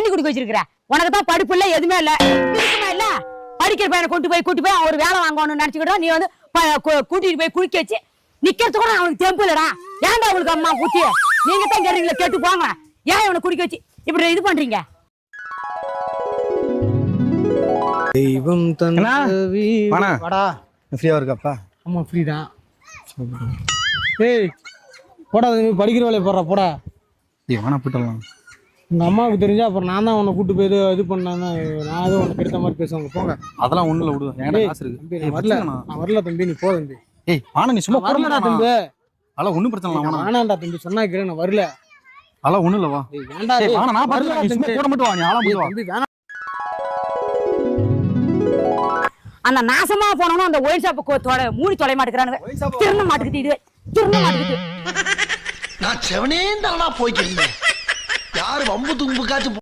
தண்ணி குடிக்க வச்சிருக்கிற? உனக்கு தான் படிப்பு இல்ல எதுவுமே இல்ல. இருக்குமா இல்ல. படிக்கிற பையனை கொண்டு போய் கூட்டி போய் அவன் ஒரு வேலை வாங்கணும்னு நினைச்சுக்கிட்டோம் நீ வந்து கூட்டிட்டு போய் குளிக்க வச்சு நிக்கிறது கூட அவனுக்கு தெம்பு இல்லடா. ஏன்டா அவனுக்கு அம்மா குத்தி நீங்க தான் கேட்டீங்களா கேட்டு போங்க. ஏன் இவனை குடிக்க வச்சு இப்படி இது பண்றீங்க? தெய்வம் அண்ணா, வாண்ணா. வாடா. ஃப்ரீயா இருக்கப்பா? ஆமா ஃப்ரீ தான். ஏய் போடா தம்பி படிக்கிற வேலையை போடுறா போடா. ஏய் வேணா போயிட்டலாம் உங்க அம்மாவுக்கு தெரிஞ்சா அப்புறம் நான் தான் உன்னை கூட்டு போய் இது பண்ணாங்க நான் எதுவும் உனக்கு எடுத்த மாதிரி பேசுவாங்க. போங்க. அதெல்லாம் ஒண்ணுல விடு என்கிட்ட ஏய், காசு இருக்கு. தம்பி, ஏய், நான் வரல நான் வரல தம்பி நீ போ தம்பி. ஏய் வாணா நீ சும்மா வரலடா தம்பி. அதெல்லாம் ஒண்ணும் பிரச்சனை இல்ல வாணா. வேணாண்டா தம்பி சொன்னா கேளு நான் வரல. அதெல்லாம் ஒண்ணும் இல்ல வா. ஏய், வேண்டா. வாணா நான் நீ சும்மா. போட மட்டும் வா நீ ஆளா வேணாம். அந்த நாசமா போனவனும் அந்த ஒயின் ஷாப்பு மூடி தொலை மாட்டேங்கிறானுங்க. திரும்ப மாட்டுக்குது இது திரும்ப மாட்டுக்குது நான் செவனே தானா போய்க்கிருந்தேன் யாரு வம்பு தும்புக்காச்சும்